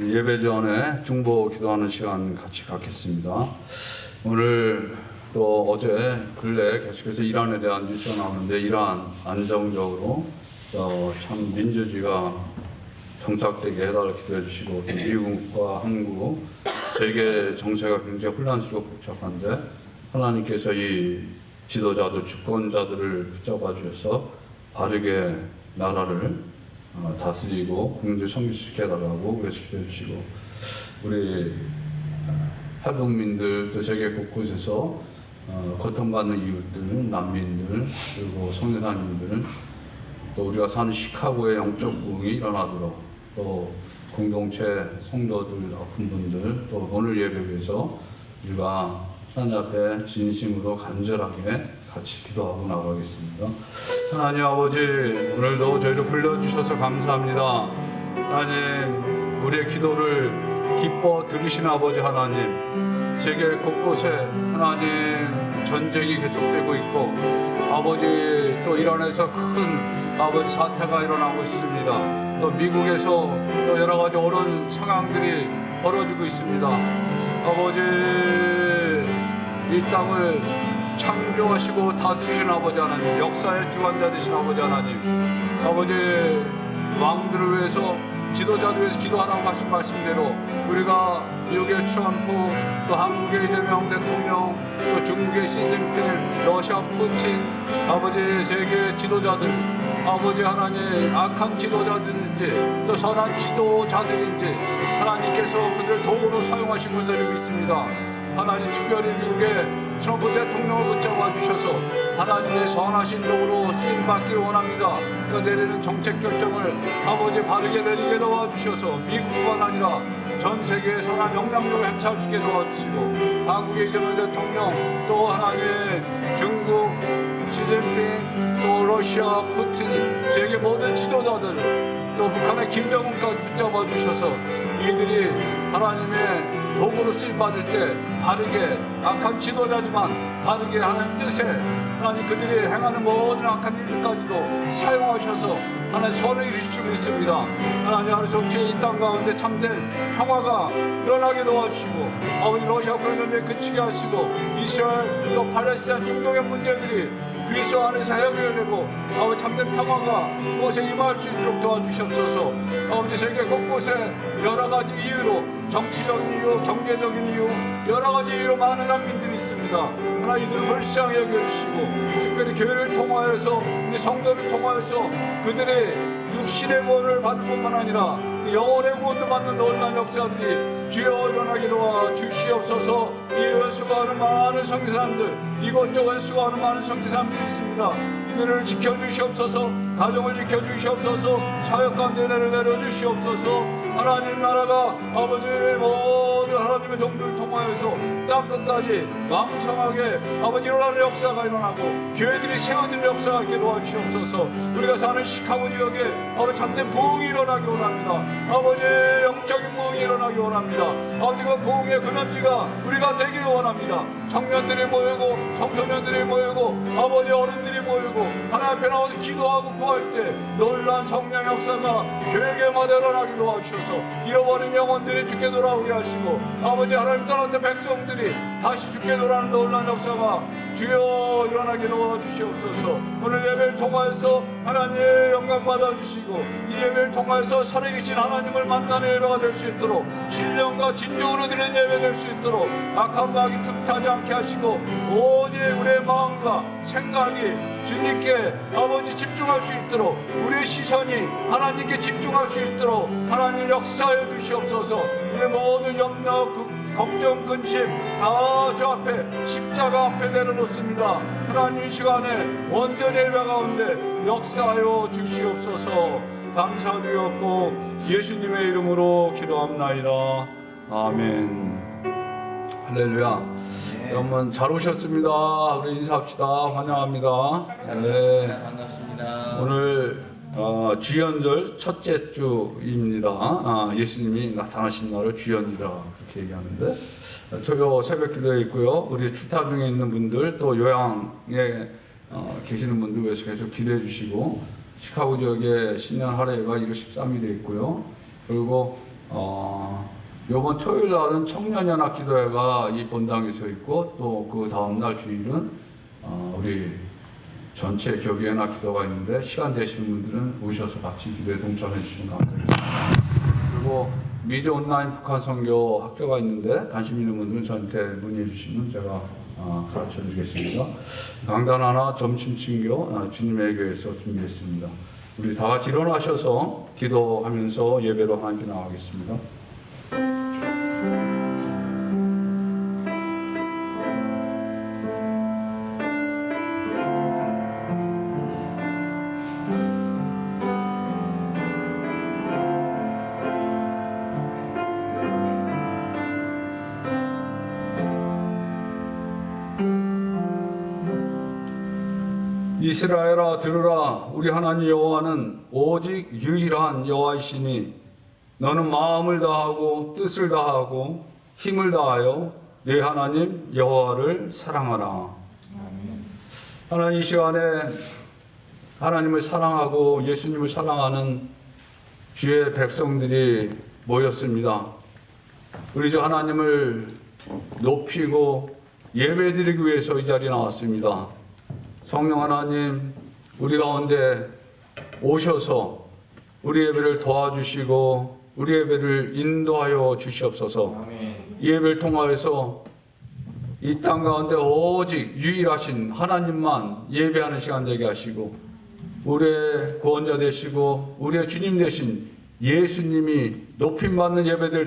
예전에 중보 기도하는 시간 같이 갖겠습니다. 오늘 또 어제 근래 계속해서 이란에 대한 뉴스가 나오는데 이란 안정적으로 어, 참 민주주의가 정착되게 해달라 기도해 주시고 또 미국과 한국 세계 정세가 굉장히 혼란스럽고 복잡한데 하나님께서 이 지도자들 주권자들을 붙잡아 주셔서 바르게 나라를 어, 다스리고 국민들 성립시켜 달라고 그래서 기도해 주시고 우리 탈북민들 또 세계 곳곳에서 어, 고통받는 이웃들, 난민들 그리고 성교사님들 또 우리가 사는 시카고의 영적 부흥이 일어나도록 또 공동체 성도들 아픈 분들 또 오늘 예배에서 우리가 하나님 앞에 진심으로 간절하게 같이 기도하고 나가겠습니다. 하나님 아버지 오늘도 저희를 불러주셔서 감사합니다. 하나님 우리의 기도를 기뻐 들으시는 아버지 하나님 세계 곳곳에 하나님 전쟁이 계속되고 있고 아버지 또 이란에서 큰 아버지 사태가 일어나고 있습니다. 또 미국에서 또 여러 가지 어려운 상황들이 벌어지고 있습니다. 아버지 이 땅을 창조하시고 다스리신 아버지 하나님 역사의 주관자 되신 아버지 하나님 아버지 왕들을 위해서 지도자들 위해서 기도하라고 하신 말씀대로 우리가 미국의 트럼프 또 한국의 이재명 대통령 또 중국의 시진핑 러시아 푸틴 아버지 세계 지도자들 아버지 하나님 악한 지도자들인지 또 선한 지도자들인지 하나님께서 그들을 도구로 사용하신 것을 믿습니다. 하나님 특별히 미국의 트럼프 대통령을 붙잡아 주셔서 하나님의 선하신 도구로 쓰임 받기를 원합니다. 그 내리는 정책 결정을 아버지 바르게 내리게 도와주셔서 미국뿐만 아니라 전 세계에 선한 영향력을 행사할 수 있게 도와주시고 한국의 이재명 대통령 또 하나님의 중국 시진핑 또 러시아 푸틴 세계 모든 지도자들 또 북한의 김정은까지 붙잡아 주셔서 이들이 하나님의 도구로 쓰임 받을 때 바르게 악한 지도자지만 바르게 하는 뜻에 하나님 그들이 행하는 모든 악한 일들까지도 사용하셔서 하나님 선을 이루실 줄 믿습니다. 하나님 하루 속히 이 땅 가운데 참된 평화가 일어나게 도와주시고 아버지 러시아 우크라이나 전쟁 그치게 하시고 이스라엘 또 팔레스타인 중동의 문제들이 그리스도 안에서 해결되고 아버지 참된 평화가 그곳에 임할 수 있도록 도와주시옵소서. 아버지 세계 곳곳에 여러 가지 이유로 정치적인 이유, 경제적인 이유 여러 가지 이유로 많은 난민들이 있습니다. 하나 이들을 불쌍히 여겨주시고 특별히 교회를 통하여서 우리 성도를 통하여서 그들의 육신의 구원을 받을 뿐만 아니라 그 영혼의 구원도 받는 놀라운 역사들이 주여 일어나게 도와 주시옵소서. 이를 수고하는 많은 성기사람들 이곳저곳 수고하는 많은 성기사람들이 있습니다. 이들을 지켜주시옵소서 가정을 지켜주시옵소서 사역 가운데 은혜를 내려주시옵소서. 하나님 나라가 아버지 모든 하나님의 종들을 통 하여서 땅 끝까지 왕성하게 아버지 일어나는 역사가 일어나고 교회들이 세워지는 역사가 있게 도와주시옵소서. 우리가 사는 시카고 지역에 아버지 참된 부흥이 일어나기 원합니다. 아버지 영적 인 부흥이 일어나기 원합니다. 아버지 그 부흥의 근원지가 우리가 되기를 원합니다. 청년들이 모이고 청소년들이 모이고 아버지 어른들이 모이고 하나님 앞에 나와서 기도하고 구할 때 놀란 성령 역사가 교회계마다 일어나기 도와주셔서. 잃어버린 영혼들이 죽게 돌아오게 하시고 아버지 하나님 떠났던 백성들이 다시 죽게 돌아오는 놀란 역사가 주여 일어나게 도와주시옵소서. 오늘 예배를 통하여서 하나님의 영광 받아주시고 이 예배를 통하여서 살아계신 하나님을 만나는 예배가 될 수 있도록 신령과 진정으로 드리는 예배 될 수 있도록 악한 마귀 틈타지 않게 하시고 오직 우리의 마음과 생각이 주님께 아버지 집중할 수 있도록 우리의 시선이 하나님께 집중할 수 있도록 하나님 역사해 주시옵소서. 우리의 모든 염려 그 걱정 근심 다 저 앞에 십자가 앞에 내려놓습니다. 하나님 이 시간에 원전 예배 가운데 역사하여 주시옵소서. 감사드렸고 예수님의 이름으로 기도합나이다. 아멘. 할렐루야. 여러분 잘 오셨습니다. 우리 인사합시다. 환영합니다. 네. 반갑습니다. 오늘 어, 주연절 첫째 주입니다. 아, 예수님이 나타나신 날을 주연이라 그렇게 얘기하는데 어, 토요 새벽 기도에 있고요. 우리 출타 중에 있는 분들 또 요양에 어, 계시는 분들 위해서 계속 기도해 주시고 시카고 지역에 신년 할애가 1월 13일에 있고요. 그리고 어, 요번 토요일 날은 청년연합 기도회가 이 본당에서 있고 또 그 다음 날 주일은 어, 우리 전체 교계연합 기도가 있는데 시간 되시는 분들은 오셔서 같이 기도에 동참해 주시면 감사하겠습니다. 그리고 미주 온라인 북한 선교 학교가 있는데 관심 있는 분들은 저한테 문의해 주시면 제가 어, 가르쳐 드리겠습니다. 강단 하나 점심 친교 어, 주님의 교회에서 준비했습니다. 우리 다 같이 일어나셔서 기도하면서 예배로 하나님께 나가겠습니다. 이스라엘아 들으라 우리 하나님 여호와는 오직 유일한 여호와이시니 너는 마음을 다하고 뜻을 다하고 힘을 다하여 내 하나님 여호와를 사랑하라. 하나님 이 시간에 하나님을 사랑하고 예수님을 사랑하는 주의 백성들이 모였습니다. 우리 주 하나님을 높이고 예배드리기 위해서 이 자리에 나왔습니다. 성령 하나님, 우리 가운데 오셔서 우리 예배를 도와주시고 우리 예배를 인도하여 주시옵소서. 이 예배를 통하여서 이 땅 가운데 오직 유일하신 하나님만 예배하는 시간 되게 하시고 우리의 구원자 되시고 우리의 주님 되신 예수님이 높임 받는 예배될